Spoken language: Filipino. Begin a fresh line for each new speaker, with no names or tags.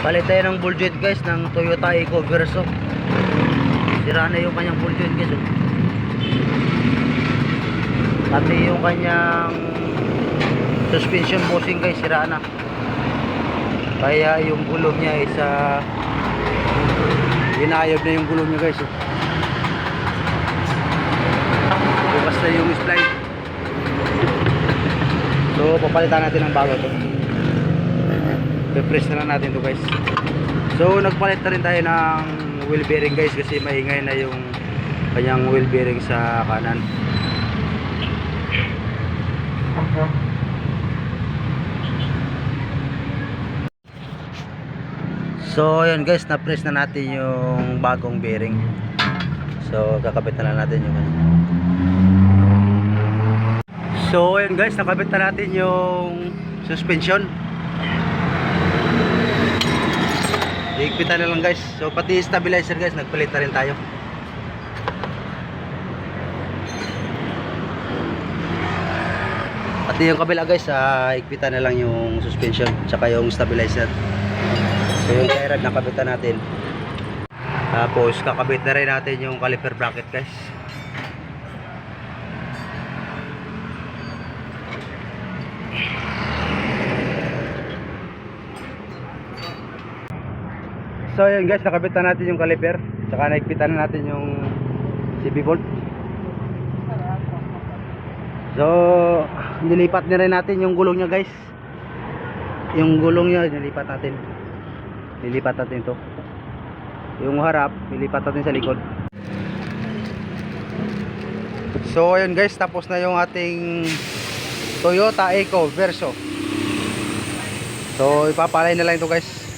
Palit tayo ng joint guys ng Toyota Eco Verso. Sira na yung kanyang joint guys. oh. Pati yung kanyang suspension bushing guys sira na. Kaya yung gulong niya is ah, inayod na yung gulong niya guys. oh. Bukas na yung slide. So papalitan natin ng bago to. Pe-press na lang natin to guys. So nagpalit na rin tayo ng wheel bearing guys kasi maingay na yung kanyang wheel bearing sa kanan. So yun guys, na-press na natin yung bagong bearing. So kakabit na lang natin yung. So yun guys, nakabit na natin yung suspension. Higpitan na lang guys. So pati stabilizer guys, nagpalit na rin tayo. Pati yung kabila guys, ah, higpitan na lang yung suspension tsaka yung stabilizer. So yung tie rod natin. Tapos kakabit na rin natin yung caliper bracket guys. So yun guys, nakabit na natin yung caliper. Tsaka naigpitan na natin yung CB bolt. So, nilipat na rin natin yung gulong niya guys. Yung gulong niya, nilipat natin. Nilipat natin to. Yung harap, nilipat natin sa likod. So, ayun guys, tapos na yung ating Toyota Eco Verso. So, ipapalay na lang ito guys.